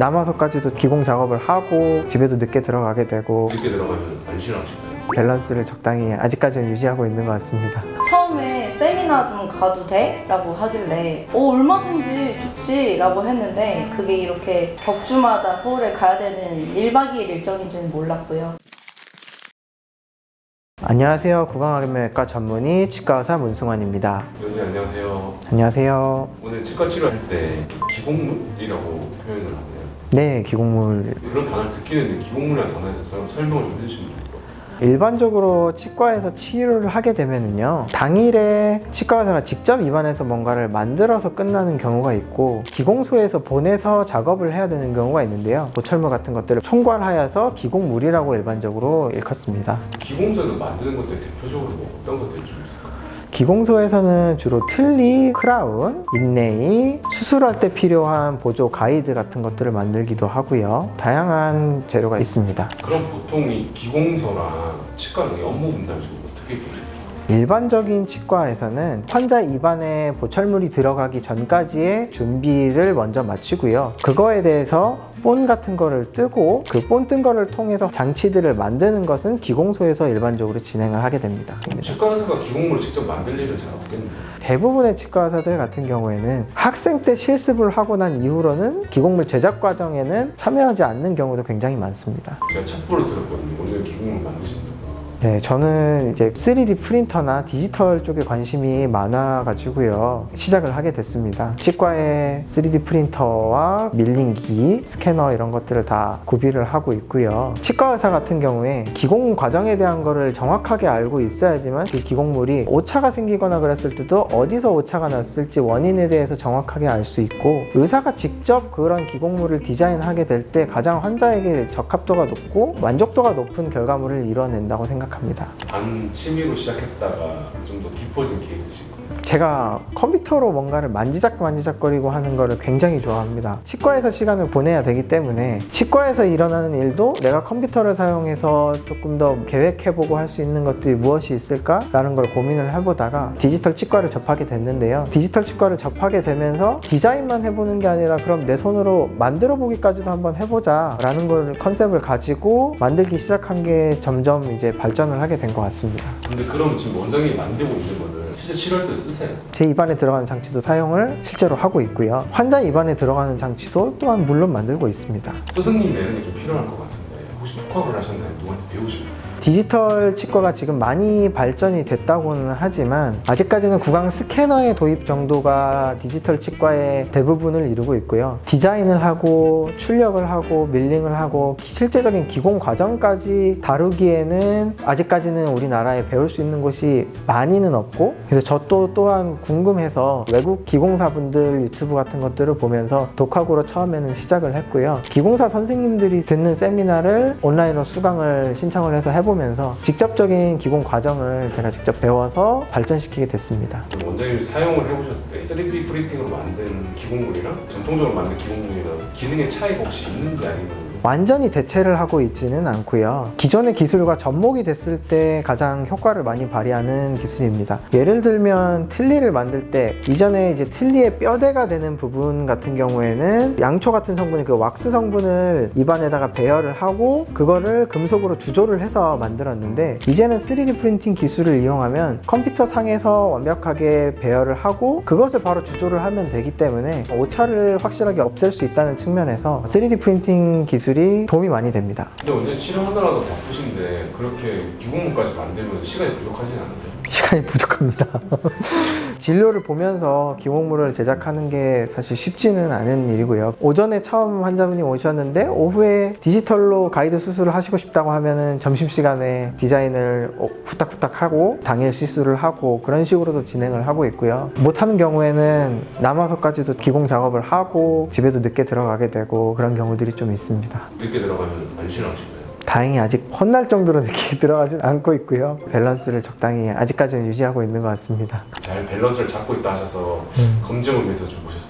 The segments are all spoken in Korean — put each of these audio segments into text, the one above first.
남아서까지도 기공 작업을 하고 집에도 늦게 들어가게 되고 이렇게 들어가면 안 싫어하실까요? 밸런스를 적당히 아직까지는 유지하고 있는 것 같습니다. 처음에 세미나 좀 가도 돼? 라고 하길래 어 얼마든지 좋지 라고 했는데 그게 이렇게 격주마다 서울에 가야 되는 1박 2일 일정인지는 몰랐고요 안녕하세요. 구강암외과 전문의 치과 의사 문승환입니다. 네, 안녕하세요. 안녕하세요. 오늘 치과 치료할 때 기공물이라고 표현을 하 네, 기공물 그런 단어를 했는데 기공물이라는 단어에 대해서 설명을 좀 해주시면 좋을 것 같아요. 일반적으로 치과에서 치료를 하게 되면은요 당일에 치과 의사가 직접 입안에서 뭔가를 만들어서 끝나는 경우가 있고 기공소에서 보내서 작업을 해야 되는 경우가 있는데요 보철물 같은 것들을 총괄하여서 기공물이라고 일반적으로 일컫습니다 기공소에서 만드는 것들 대표적으로 뭐 어떤 것들이 좀 있을까요? 기공소에서는 주로 틀니, 크라운, 인레이, 수술할 때 필요한 보조 가이드 같은 것들을 만들기도 하고요 다양한 재료가 있습니다 그럼 보통 이 기공소랑 치과랑 이 업무 분담이 좀 어떻게 보세요? 일반적인 치과에서는 환자 입안에 보철물이 들어가기 전까지의 준비를 먼저 마치고요. 그거에 대해서 본 같은 거를 뜨고 그 본 뜬 거를 통해서 장치들을 만드는 것은 기공소에서 일반적으로 진행을 하게 됩니다. 치과 의사가 기공물을 직접 만들 일은 잘 없겠네요. 대부분의 치과 의사들 같은 경우에는 학생 때 실습을 하고 난 이후로는 기공물 제작 과정에는 참여하지 않는 경우도 굉장히 많습니다. 제가 첩보를 들었거든요. 오늘 기공물 만드신다고. 네, 저는 이제 3D 프린터나 디지털 쪽에 관심이 많아가지고요. 시작을 하게 됐습니다. 치과에 3D 프린터와 밀링기, 스캐너 이런 것들을 다 구비를 하고 있고요. 치과 의사 같은 경우에 기공 과정에 대한 거를 정확하게 알고 있어야지만 그 기공물이 오차가 생기거나 그랬을 때도 어디서 오차가 났을지 원인에 대해서 정확하게 알 수 있고 의사가 직접 그런 기공물을 디자인하게 될 때 가장 환자에게 적합도가 높고 만족도가 높은 결과물을 이뤄낸다고 생각합니다. 반 취미로 시작했다가 좀 더 깊어진 거예요. 제가 컴퓨터로 뭔가를 만지작 만지작거리고 하는 거를 굉장히 좋아합니다. 치과에서 시간을 보내야 되기 때문에 치과에서 일어나는 일도 내가 컴퓨터를 사용해서 조금 더 계획해보고 할 수 있는 것들이 무엇이 있을까라는 걸 고민을 해보다가 디지털 치과를 접하게 됐는데요. 디지털 치과를 접하게 되면서 디자인만 해보는 게 아니라 그럼 내 손으로 만들어 보기까지도 한번 해보자 라는 걸 컨셉을 가지고 만들기 시작한 게 점점 이제 발전을 하게 된 것 같습니다. 근데 그럼 지금 원장님이 만들고 있는 거를 실제 치료할 때도 쓰세요? 제 입안에 들어가는 장치도 사용을 실제로 하고 있고요. 환자 입안에 들어가는 장치도 또한 물론 만들고 있습니다. 스승님 내는 게 좀 필요할 것 같은데 혹시 독학을 하셨나요? 누구한테 배우시나요? 디지털 치과가 지금 많이 발전이 됐다고는 하지만 아직까지는 구강 스캐너의 도입 정도가 디지털 치과의 대부분을 이루고 있고요. 디자인을 하고 출력을 하고 밀링을 하고 실제적인 기공 과정까지 다루기에는 아직까지는 우리나라에 배울 수 있는 곳이 많이는 없고 그래서 저 또 또한 궁금해서 외국 기공사분들 유튜브 같은 것들을 보면서 독학으로 처음에는 시작을 했고요. 기공사 선생님들이 듣는 세미나를 온라인으로 수강을 신청을 해서 해보 면서 직접적인 기공 과정을 제가 직접 배워서 발전시키게 됐습니다. 그럼 원장님이 사용을 해보셨을 때 3D 프린팅으로 만든 기공물이랑 전통적으로 만든 기공물이랑 기능의 차이가 혹시 있는지 아니면 완전히 대체를 하고 있지는 않고요. 기존의 기술과 접목이 됐을 때 가장 효과를 많이 발휘하는 기술입니다. 예를 들면 틀니를 만들 때 이전에 이제 틀니의 뼈대가 되는 부분 같은 경우에는 양초 같은 성분의 그 왁스 성분을 입안에다가 배열을 하고 그거를 금속으로 주조를 해서 만들었는데 이제는 3D 프린팅 기술을 이용하면 컴퓨터 상에서 완벽하게 배열을 하고 그것을 바로 주조를 하면 되기 때문에 오차를 확실하게 없앨 수 있다는 측면에서 3D 프린팅 기술 이 도움이 많이 됩니다. 근데 원장님 치료하느라도 바쁘신데 그렇게 기공물까지 만들면 시간이 부족하진 않으세요? 시간이 부족합니다. 진료를 보면서 기목물을 제작하는 게 사실 쉽지는 않은 일이고요. 오전에 처음 환자분이 오셨는데 오후에 디지털로 가이드 수술을 하시고 싶다고 하면은 점심시간에 디자인을 어, 후딱후딱 하고 당일 시술을 하고 그런 식으로도 진행을 하고 있고요. 못하는 경우에는 남아서까지도 기공 작업을 하고 집에도 늦게 들어가게 되고 그런 경우들이 좀 있습니다. 늦게 들어가면 안 싫어하실까요? 다행히 아직 혼날 정도로 늦게 들어가진 않고 있고요. 밸런스를 적당히 아직까지는 유지하고 있는 것 같습니다. 잘 밸런스를 잡고 있다 하셔서 검증을 위해서 좀 모셨습니다.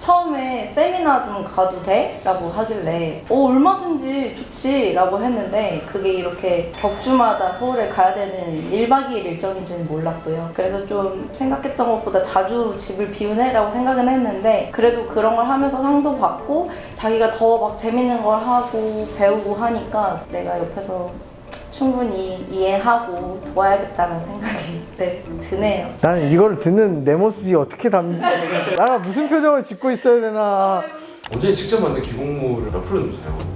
처음에 세미나 좀 가도 돼? 라고 하길래 어 얼마든지 좋지 라고 했는데 그게 이렇게 격주마다 서울에 가야 되는 1박 2일 일정인지는 몰랐고요 그래서 좀 생각했던 것보다 자주 집을 비우네? 라고 생각은 했는데 그래도 그런 걸 하면서 상도 받고 자기가 더 막 재밌는 걸 하고 배우고 하니까 내가 옆에서 충분히 이해하고 도와야겠다는 생각이 네, 드네요 나는 이걸 듣는 내 모습이 어떻게 담... 나 무슨 표정을 짓고 있어야 되나 원장님 직접 만든 기공물을 몇 프로 정도 같으세요?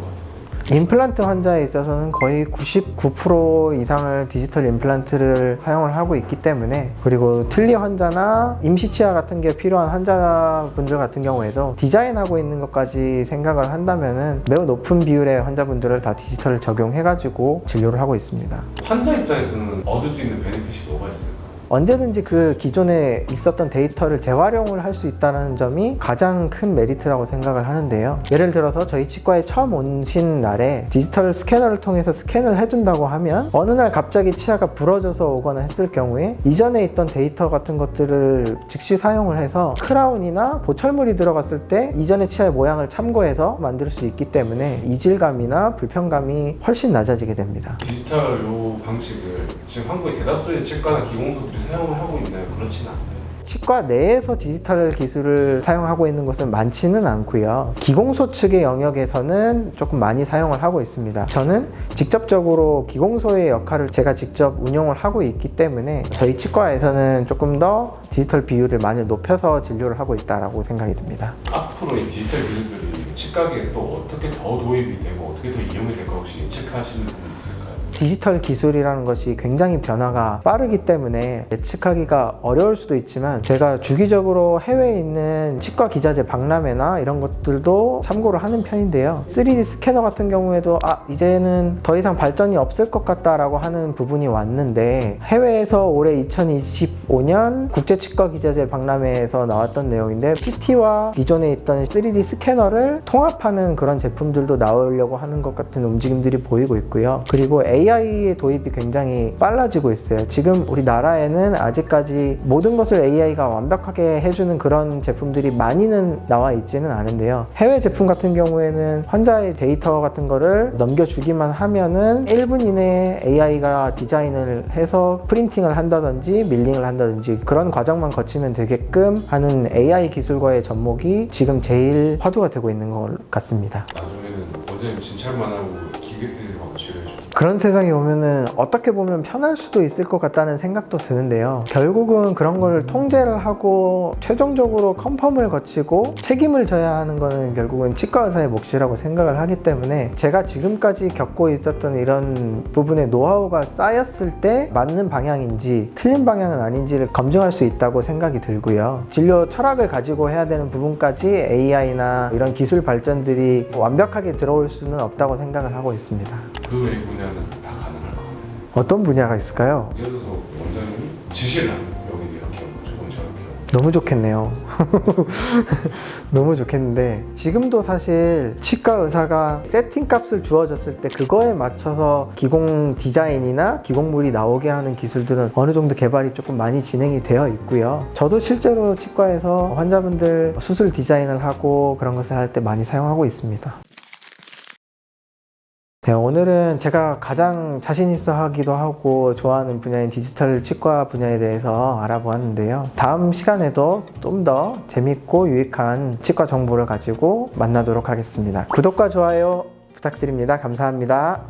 임플란트 환자에 있어서는 거의 99% 이상을 디지털 임플란트를 사용을 하고 있기 때문에 그리고 틀니 환자나 임시치아 같은 게 필요한 환자분들 같은 경우에도 디자인하고 있는 것까지 생각을 한다면은 매우 높은 비율의 환자분들을 다 디지털 적용해가지고 진료를 하고 있습니다. 환자 입장에서는 얻을 수 있는 베네핏이 뭐가 있을까요? 언제든지 그 기존에 있었던 데이터를 재활용을 할 수 있다는 점이 가장 큰 메리트라고 생각을 하는데요. 예를 들어서 저희 치과에 처음 오신 날에 디지털 스캐너를 통해서 스캔을 해준다고 하면 어느 날 갑자기 치아가 부러져서 오거나 했을 경우에 이전에 있던 데이터 같은 것들을 즉시 사용을 해서 크라운이나 보철물이 들어갔을 때 이전의 치아의 모양을 참고해서 만들 수 있기 때문에 이질감이나 불편감이 훨씬 낮아지게 됩니다. 디지털 요 방식을 지금 한국의 대다수의 치과나 기공소들이 사용을 하고 있나요? 그렇진 않나요? 치과 내에서 디지털 기술을 사용하고 있는 곳은 많지는 않고요. 기공소 측의 영역에서는 조금 많이 사용을 하고 있습니다. 저는 직접적으로 기공소의 역할을 제가 직접 운영을 하고 있기 때문에 저희 치과에서는 조금 더 디지털 비율을 많이 높여서 진료를 하고 있다고 생각이 듭니다. 앞으로 이 디지털 기술들이 치과계에 또 어떻게 더 도입이 되고 어떻게 더 이용이 될까 혹시 예측하시는 있을까요? 디지털 기술이라는 것이 굉장히 변화가 빠르기 때문에 예측하기가 어려울 수도 있지만 제가 주기적으로 해외에 있는 치과 기자재 박람회나 이런 것들도 참고를 하는 편인데요. 3D 스캐너 같은 경우에도 아 이제는 더 이상 발전이 없을 것 같다라고 하는 부분이 왔는데 해외에서 올해 2025년 국제 치과 기자재 박람회에서 나왔던 내용인데 CT와 기존에 있던 3D 스캐너를 통합하는 그런 제품들도 나오려고 하는 것 같은 움직임들이 보이고 있고요. 그리고 AI의 도입이 굉장히 빨라지고 있어요. 지금 우리나라에는 아직까지 모든 것을 AI가 완벽하게 해주는 그런 제품들이 많이는 나와 있지는 않은데요. 해외 제품 같은 경우에는 환자의 데이터 같은 거를 넘겨주기만 하면은 1분 이내에 AI가 디자인을 해서 프린팅을 한다든지 밀링을 한다든지 그런 과정만 거치면 되게끔 하는 AI 기술과의 접목이 지금 제일 화두가 되고 있는 것 같습니다. 나중에는 원장님 진찰만 하고 그런 세상이 오면은 어떻게 보면 편할 수도 있을 것 같다는 생각도 드는데요. 결국은 그런 걸 통제를 하고 최종적으로 컨펌을 거치고 책임을 져야 하는 거는 결국은 치과 의사의 몫이라고 생각을 하기 때문에 제가 지금까지 겪고 있었던 이런 부분의 노하우가 쌓였을 때 맞는 방향인지 틀린 방향은 아닌지를 검증할 수 있다고 생각이 들고요. 진료 철학을 가지고 해야 되는 부분까지 AI나 이런 기술 발전들이 완벽하게 들어올 수는 없다고 생각을 하고 있습니다. 그 외의 분야는 다 가능할 것 같으세요? 어떤 분야가 있을까요? 예를 들어서 원장님이 지시를 하는 여기 이렇게 하고 조금 저렇게 하고 너무 좋겠네요. 너무 좋겠는데 지금도 사실 치과 의사가 세팅 값을 주어졌을 때 그거에 맞춰서 기공 디자인이나 기공물이 나오게 하는 기술들은 어느 정도 개발이 조금 많이 진행이 되어 있고요. 저도 실제로 치과에서 환자분들 수술 디자인을 하고 그런 것을 할 때 많이 사용하고 있습니다. 네, 오늘은 제가 가장 자신 있어 하기도 하고 좋아하는 분야인 디지털 치과 분야에 대해서 알아보았는데요. 다음 시간에도 좀 더 재밌고 유익한 치과 정보를 가지고 만나도록 하겠습니다. 구독과 좋아요 부탁드립니다. 감사합니다.